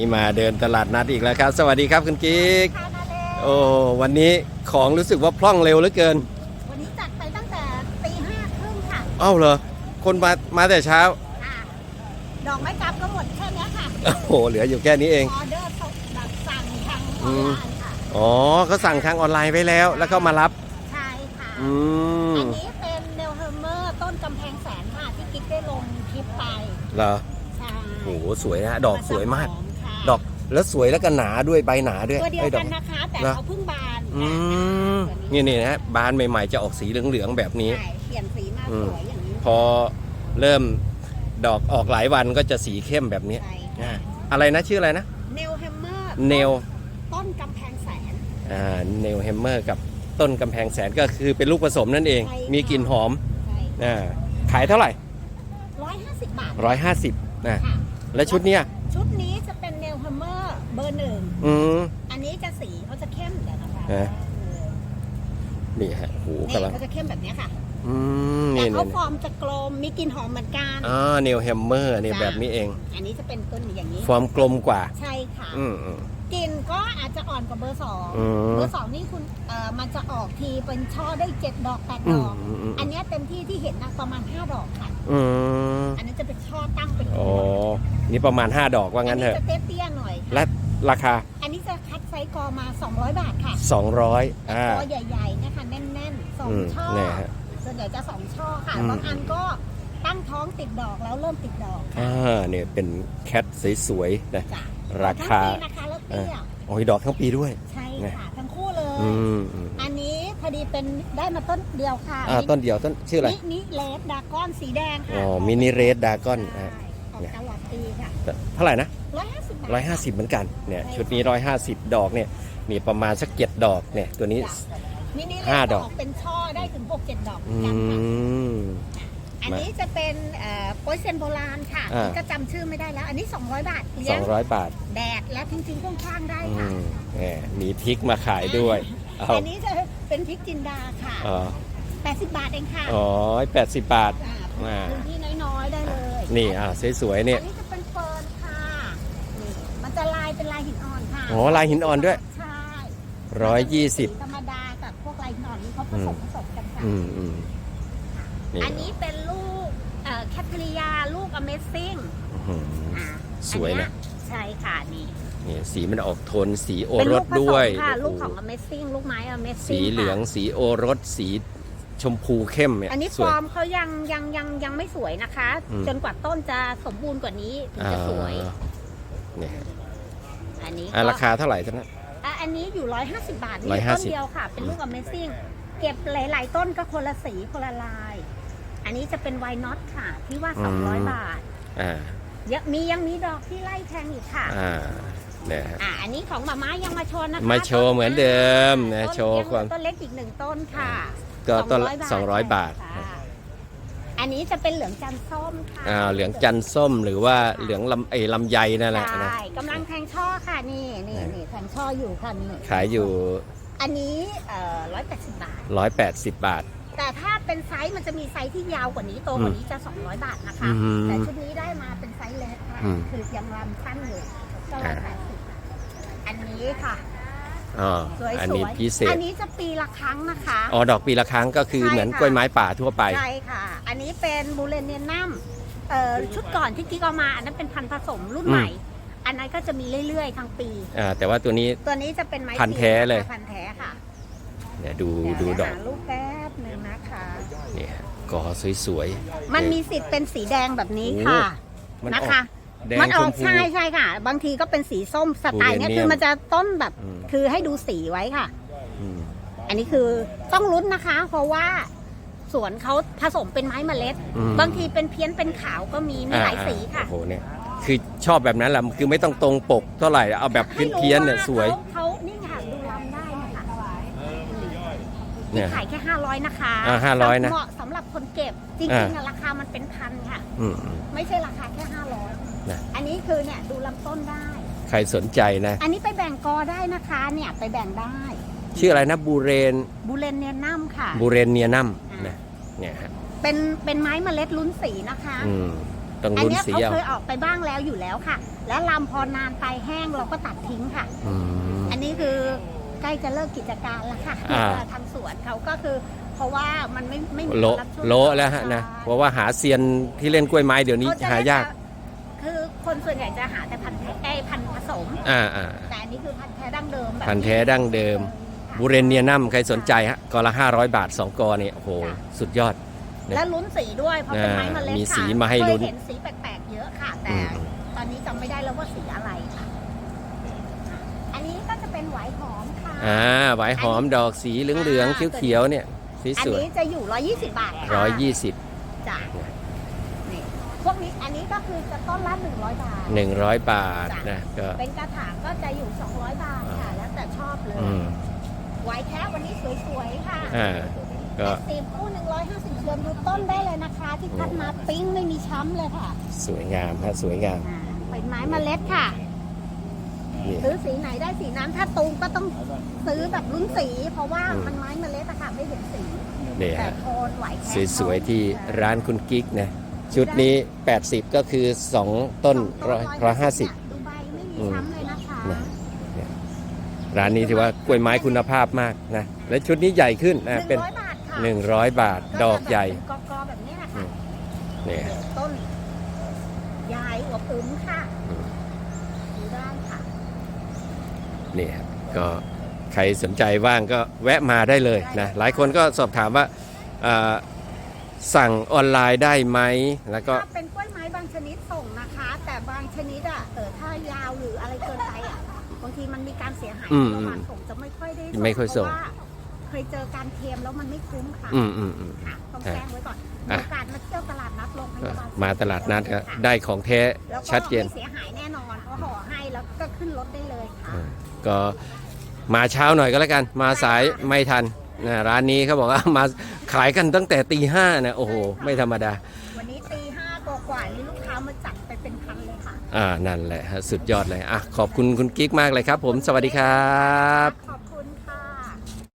นี่มาเดินตลาดนัดอีกแล้วครับ สวัสดีครับคุณกิ๊กค่ะมาเลยโอ้วันนี้ของรู้สึกว่าพล่องเร็วเหลือเกิน วันนี้จัดไปตั้งแต่ตีห้าครึ่งค่ะเอ้าเหรอ คนมามาแต่เช้า อะดอกไม้จับก็หมดแค่เนี้ยค่ะโอ้โหเหลืออยู่แค่นี้เอง ออเดอร์เขาแบบสั่งทางออือนมไลน์ค่ะ อ๋อเขาสั่งทางออนไลน์ไว้แล้ว แล้วก็มารับ ใช่ค่ะ อืมอันนี้เป็นเนลเฮอร์เมอร์ต้นกำแพงแสนค่ะที่กิ๊กได้ลงคลิปไปเหรอใช่โอ้โหสวยนะดอกสวยมากนจะหอค่ะดอก แล้วสวยแล้วก็หนาด้วยใบหนาด้วยตัวเดียวอ้ดกัอกนนะคะ แต่เหรอเขาเพิ่งบานอืมค่ะนี่นี่นะบานใหม่ๆจะออกสีเหลืองๆแบบนี้ ใช่เปลี่ยนสีมาอืมสวยอย่างนี้พอเริ่มดอกออกหลายวันก็จะสีเข้มแบบนี้ใช่อ่าอะไรนะชื่ออะไรนะเนลเฮอร์เมอร์เนลต้นกำแพงแสน อ่าเนลแฮมเมอร์กับต้นกำแพงแสนก็คือเป็นลูกผสมนั่นเอง ใช่ค่ะ มีกลิ่นหอมใช่อ่าขายเท่าไหร่ ร้อยห้าสิบบาท150นะค่ะ และชุดเนี้ยชุดนี้จะเป็น เนลฮัมเมอร์เบอร์หนึ่ง อืม อันนี้จะสีเขาจะเข้มเดี๋ยวนะคะฮะเออ นี่ฮะโหนี่กำลังเขาจะเข้มแบบเนี้ยค่ะ อืมแต่นี่เขานี่ฟอร์มจะกลม มีกลิ่นหอมเหมือนกัน อ่าเนลแฮมเมอร์นี่จ้ะแบบนี้เอง อันนี้จะเป็นต้นอย่างนี้ ฟอร์มกลมกว่า ใช่ค่ะ อืมอืม กลิ่นก็อาจจะอ่อนกว่าเบอร์สอง อืม เบอร์สองนี่คุณเอ่อมันจะออกทีเป็นช่อได้เจ็ดดอกแปดอืดมอก อืมอืมอันเนี้ยเต็มที่ที่เห็นนะประมาณห้าดอกค่ะ อืมอันนี้จะเป็นช่อตั้งเป็นอ๋อ นี่ประมาณ 5 ดอกว่างั้นเถอะ จะเตี้ยๆหน่อยและ ราคา อันนี้จะคัดไซส์กอมา 200 บาทค่ะ200อ่า ตัวใหญ่ๆนะคะแน่นๆสองอืมช่อเนี่ยฮะส่วนใหญ่จะสองช่อค่ะอืม บางอันก็ตั้งท้องติดดอกแล้วเริ่มติดดอกอ่าเนี่ยเป็นแคทสวยๆนะจ้ะราคาทั้งปีนะคะแล้วเตี้ยโอ้ยดอกทั้งปีด้วย ใช่เนี่ยค่ะทั้งคู่เลย อืมอืมอันนี้พอดีเป็นได้มาต้นเดียวค่ะอ่าต้นเดียวต้นชื่ออะไรนี่นี่เลดดากอนสีแดงค่ะอ๋อมินิเรดดากอนใช่ออกตลอดปีค่ะ เท่าไหร่นะร้ อยห้าสิบบาทร้อยห้าสิบเหมือนกันเนี่ยใช่ชุดนี้ร้อยห้าสิบดอกเนี่ยมีประมาณสักเจ็ดดอกเนี่ยตัวนี้จ้ะมินิเลห้าดดอกออก เป็นช่อได้ถึงหกเจ็ดดอกเหมือือนกันค่ะม อันนี้จะเป็นเอ่อโปยเซียนโบราณค่ะอ่า ก็จำชื่อไม่ได้แล้ว อันนี้ 200 บาทเลี้สยองงร้อยบาทแดดและทิ้งๆข้างๆได้อืค่ะมเนี่ยมีพริกมาขายด้วยเอาอันนี้จะเป็นพริกจินดาค่ะ อ๋อ80 บาทเองค่ะอ๋อแปดสิบบาท อ่าอ่า พื้นที่น้อยๆได้เลยนี่อ่าสวยๆเนี่ย อันนี้จะเป็นเฟิร์นค่ะนี่มันจะลายเป็นลายหินอ่อนค่ะ โอ้ลายหินอ่อนด้วย ใช่ร้อยยี่สิบ ธรรมดากับพวกลายหินอ่อนนี่เขาผสมผสมกันค่ะอืมอืมนี่อันนี้เป็นลูกแคทเรียลูก Amazing อื้อหือ อ่าสวยนะ อัใช่ค่ะนี่นี่สีมันออกโทนสีโอเป็นรลูสกผสมด้วยค่ะโอ้โหลูกของ Amazing ลูกไม้ Amazing สีเหลืองค่ะสีโอรส สีชมพูเข้มเนี่ยอันนี้สฟวย อร์มเขายังยังยังยังไม่สวยนะคะ อืม จนกว่าต้นจะสมบูรณ์กว่านี้ถึงอ่าจะสวยเนี่ย อันนี้อะก็ราคาเท่าไหร่ท่านนะ อะอันนี้อยู่ 150 บาทร้นี่อยห้าต้นสิบ เดียวค่ะ เป็นลูก Amazing เก็บหลาย ๆ ต้นก็คนละสีคนละลาย อันนี้จะเป็นไวน็อตค่ะ ที่ว่า 200 บาทอ่ายังมียังมีดอกที่ไล่แทงอีกค่ะ อ่าเนี่ยฮะ อะอันนี้ของหมาม้ายังมาโชว์นะคะมาโชว์เหมือนเดิมนะต้โชว์ความ ต้นเล็กอีกหนึ่งต้นค่ะก็ต้นละ200 200บาท ค่ะ อันนี้จะเป็นเหลืองจันทร์ส้มค่ะอ่าเหลืองจันทร์ส้มหรือว่าเหลืองลำไอ้ลำไยนั่นแหละนะ ใช่กำลังแทงช่อค่ะนี่นี่นี่นี่แทงช่ออยู่ค่ะนี่ขายอยู่ อันนี้เอ่อร้อยแปดสิบบาท 180 บาท แต่ถ้าเป็นไซส์มันจะมีไซส์ที่ยาวกว่านี้โตกว่านี้จะ 200 บาทนะคะ อืมแต่ชุดนี้ได้มาเป็นไซส์เล็กค่ะอืมคือยังรำสั้นอยู่ก็ร้อยแปดสิบอันนี้ค่ะ อ๋อสวยๆอันนี้พิเศอัษนนี้จะปีละครั้งนะคะ อ๋อ ดอกปีละครั้งก็คือใช่เหมือนค่ะ กล้วยไม้ป่าทั่วไป ใช่ค่ะ อันนี้เป็นบูเรเนียนัมเอ่อชุดก่อนที่กิ๊กเอามา อันนั้นเป็นพันธุ์ผสมรุ่นอืม ใหม่ อันนั้นก็จะมีเรื่อยๆ ทั้งปี อ่าแต่ว่าตัวนี้ ตัวนี้จะเป็นไม้พันธุ์แท้เลย พันธุ์แท้ค่ะเนี่ยดูเยวดูดอก หาลูกแป๊บหนึ่งนะคะ เนี่ยกอสวยๆมันเยมีสิทธิ์เป็นสีแดงแบบนี้ค่ะมันอนะอกคะ แดงมันชออมกพู ใช่ใช่ค่ะ บางทีก็เป็นสีส้มสไตล์เนี้ยบูเรเนียมคือมันจะต้นแบบ อืม คือให้ดูสีไว้ค่ะ อืมอันนี้คือต้องลุ้นนะคะ เพราะว่าสวนเขาผสมเป็นไม้เมล็ด อืมบางทีเป็นเพี้ยนเป็นขาวก็มีมีหลายสีค่ะโอ้โหเนี่ยคือชอบแบบนั้นแหละคือไม่ต้องตรงปกเท่าไหร่เอาแบบให้รู้เพี้ยนๆเนี่ยาสวยเขาเขานี่ค่ะดูลำได้นะคะเนี่ย ขายแค่ 500 นะคะอ่า500นะเหมาะสำหรับคนเก็บจอ่าริงๆอะราคามันเป็นพันค่ะ อืมอืมไม่ใช่ราคาแค่ นะ500อันนี้คือเนี่ยดูลำต้นได้ ใครสนใจนะ อันนี้ไปแบ่งกอได้นะคะเนี่ยไปแบ่งได้ ชื่ออะไรนะบูเรนบูเลนเนียนัมค่ะ บูเรนเนียนัมอ่านนะเนี่ยฮะเป็นเป็นไม้เมล็ดลุ้นสีนะคะอืมต้องอันลุ้นเนี้ยสีเขาเอาเคยออกไปบ้างแล้วอยู่แล้วค่ะ แล้วลำพอนานไปแห้งเราก็ตัดทิ้งค่ะ อืม อันนี้คือใกล้จะเลิกกิจการแล้วค่ะอ่า ทางสวนเขาก็คือ เพราะว่ามันไม่ไม่มีโละคนรับช่วงโละแล้วฮะนะใช่เพราะว่าหาเซียนที่เล่นกล้วยไม้เดี๋ยวนี้เขจะหายากคือ คนส่วนใหญ่จะหาแต่พันธุ์แท้ไอ้ยพันธุ์ผสม อ่าอ่าแต่อันนี้คือพันธุ์แท้ดั้งเดิมแบบพันธุ์แท้ดั้งเดิมค่ะบูเรนเนียนัมใครสนใจฮะกอละ 500 บาท 2 กอเนี่ยโอ้โหจ้ะสุดยอด และลุ้นสีด้วยเพราะเป็นไม้เมล็ดมีค่ะสีมาให้ลุ้น เคยเห็นสีแปลกๆเยอะค่ะ แต่อืมตอนนี้จำไม่ได้แล้วว่าสีอะไรค่ะ อันนี้ก็จะเป็นไหวายหอมค่ะ อ่าไหวหอมดอกสีเหลืองๆเขียวๆเนี่ยสีอันสวยนี้จะอยู่ 120 บาทค่ะร้อยยี่สิบจ้ะนี่ พวกนี้อันนี้ก็คือจะต้นละ100 บาทหนึ่งร้อยบาทจ้ะนะก็เป็นกระถางก็จะอยู่ 200 บาทค่ะ แล้วแต่ชอบเลยอืมไหวายแท้วันนี้สวยๆค่ะอ่าก็สีคู่150เชือนดูต้นได้เลยนะคะ ที่คัดมาปิ้งไม่มีช้ำเลยค่ะสวยงามฮะสวยงามอ่าเป็นไม้เมล็ดค่ะ นี่ ซื้อสีไหนได้สีนั้นถ้าตูมก็ต้องซื้อแบบลุ้นสี เพราะว่าอืม มันไม้เมล็ดอะค่ะไม่เห็นสีเนี่ยแต่ฮะโคนไหวแท้สวยๆที่ร้านคุณกิ๊กนะ ชุดนี้ 80 ก็คือ 2 ต้นร้อยร้อยห้าสิบดูใบไม่มีอืมช้ำเลยนะคะนะร้านนี้ถือว่ากล้วยไม้คุณภาพมากนะ และชุดนี้ใหญ่ขึ้นหนะนึ่งเป็น ร้อยบาทค่ะ100 บาทดอกใหญ่ก็จะแบบเป็นกอๆแบบนี้นะคะเนี่ยต้นยายอวบอึมค่ะอืมดูได้ค่ะเนี่ยก็ใครสนใจว่างก็แวะมาได้เลยนะ หลายคนก็สอบถามว่าอ่า สั่งออนไลน์ได้ไหมแล้วก็ ถ้าเป็นกล้วยไม้บางชนิดส่งนะคะ แต่บางชนิดอะเออถ้ายาวหรืออะไรเกินไปอะบางทีมันมีการเสียหายอืมระหว่างส่งจะไม่ค่อยได้ส่งไม่ค่อยส่ง เพราะว่าเคยเจอการเค็มแล้วมันไม่คุ้มค่ะอืมอืมอืม ค่ะต้องแจ้งไว้ก่อนมีอะ โอกาสมาเที่ยวตลาดนัดโรงพยาบาลมาตลาดนัดก็ค่ะได้ของแท้แล้วก็ชัดเจน ไม่เสียหายแน่นอนเพราะห่อให้แล้วก็ขึ้นรถได้เลยค่ะอ่าก็มาเช้าหน่อยก็แล้วกัน มาสายไม่ทัน นะร้านนี้เขาบอกว่ามาขายกันตั้งแต่ตีห้านะโอ้โห ไม่ธรรมดา วันนี้ตีห้ากว่าๆนี่ลูกค้ามาจัดไปเป็นพันเลยค่ะ อ่านั่นแหละฮะสุดยอดเลยอะขอบคุณคุณกิ๊กมากเลยครับ ผมสวัสดีครับ